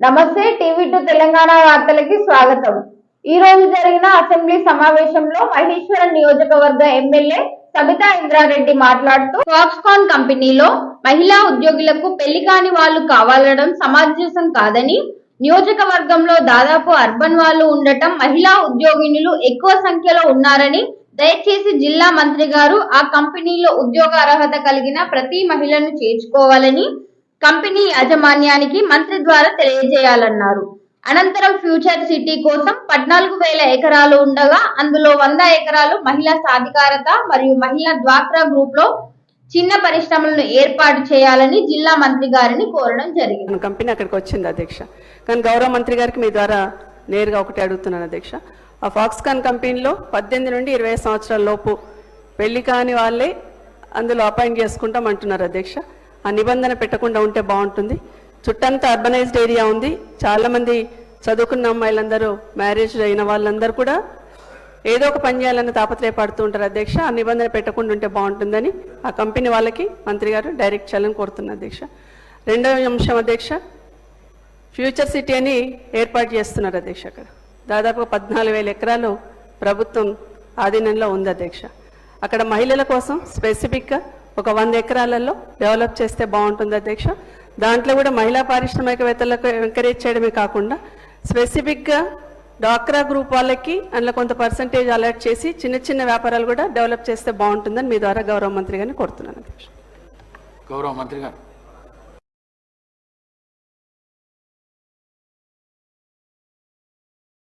నమస్తే TV to Telangana వార్తలకి స్వాగతం. ఈ రోజు జరిగిన అసెంబ్లీ సమావేశంలో మహేశ్వరం నియోజకవర్గ ఎమ్మెల్యే సబితా ఇంద్రారెడ్డి మాట్లాడుతూ ఫాక్స్కాన్ కంపెనీలో మహిళా ఉద్యోగులకు పెళ్ళి కాని వాళ్ళు కావాలడం సమంజసం కాదని నియోజకవర్గంలో దాదాపు అర్బన్ వాళ్ళు ఉండటం మహిళా ఉద్యోగినులు ఎక్కువ సంఖ్యలో ఉన్నారని దయచేసి జిల్లా మంత్రి గారు ఆ కంపెనీలో ఉద్యోగ అర్హత కలిగిన ప్రతి మహిళను చేర్చుకోవాలని కంపెనీ యాజమాన్యానికి మంత్రి ద్వారా తెలియజేయాలన్నారు. అనంతరం ఫ్యూచర్ సిటీ కోసం పద్నాలుగు వేల ఎకరాలు ఉండగా అందులో వంద ఎకరాలు మహిళా సాధికారత మరియు మహిళా డ్వాక్రా గ్రూప్లో చిన్న పరిశ్రమలను ఏర్పాటు చేయాలని జిల్లా మంత్రి గారిని కోరడం జరిగింది. కంపెనీ అక్కడికి వచ్చింది అధ్యక్ష. కానీ గౌరవ మంత్రి గారికి మీ ద్వారా నేరుగా ఒకటి అడుగుతున్నాను అధ్యక్ష. ఆ ఫాక్స్కాన్ కంపెనీలో పద్దెనిమిది నుండి ఇరవై సంవత్సరాల లోపు పెళ్ళి కాని వాళ్ళే అందులో అపాయింట్ చేసుకుంటాం అంటున్నారు అధ్యక్ష. ఆ నిబంధన పెట్టకుండా ఉంటే బాగుంటుంది. చుట్టంతా అర్బనైజ్డ్ ఏరియా ఉంది. చాలామంది చదువుకున్న అమ్మాయిలందరూ మ్యారేజ్ అయిన వాళ్ళందరూ కూడా ఏదో ఒక పని చేయాలని తాపత్రయపడుతూ ఉంటారు అధ్యక్ష. ఆ నిబంధన పెట్టకుండా ఉంటే బాగుంటుందని ఆ కంపెనీ వాళ్ళకి మంత్రి గారు డైరెక్ట్ చేయాలని కోరుతున్న అధ్యక్ష. రెండవ అంశం అధ్యక్ష ఫ్యూచర్ సిటీ అని ఏర్పాటు చేస్తున్నారు అధ్యక్ష అక్కడ. దాదాపు పద్నాలుగు వేల ఎకరాలు ప్రభుత్వం ఆధీనంలో ఉంది అధ్యక్ష. అక్కడ మహిళల కోసం స్పెసిఫిక్గా ఒక వంద ఎకరాలలో డెవలప్ చేస్తే బాగుంటుంది అధ్యక్ష. దాంట్లో కూడా మహిళా పారిశ్రామికవేత్తలకు ఎంకరేజ్ చేయడమే కాకుండా స్పెసిఫిక్గా డాక్రా గ్రూప్ వాళ్ళకి అందులో కొంత పర్సంటేజ్ అలర్ట్ చేసి చిన్న చిన్న వ్యాపారాలు కూడా డెవలప్ చేస్తే బాగుంటుందని మీ ద్వారా గౌరవ మంత్రి గారిని కోరుతున్నాను అధ్యక్ష. గౌరవ మంత్రి గారు.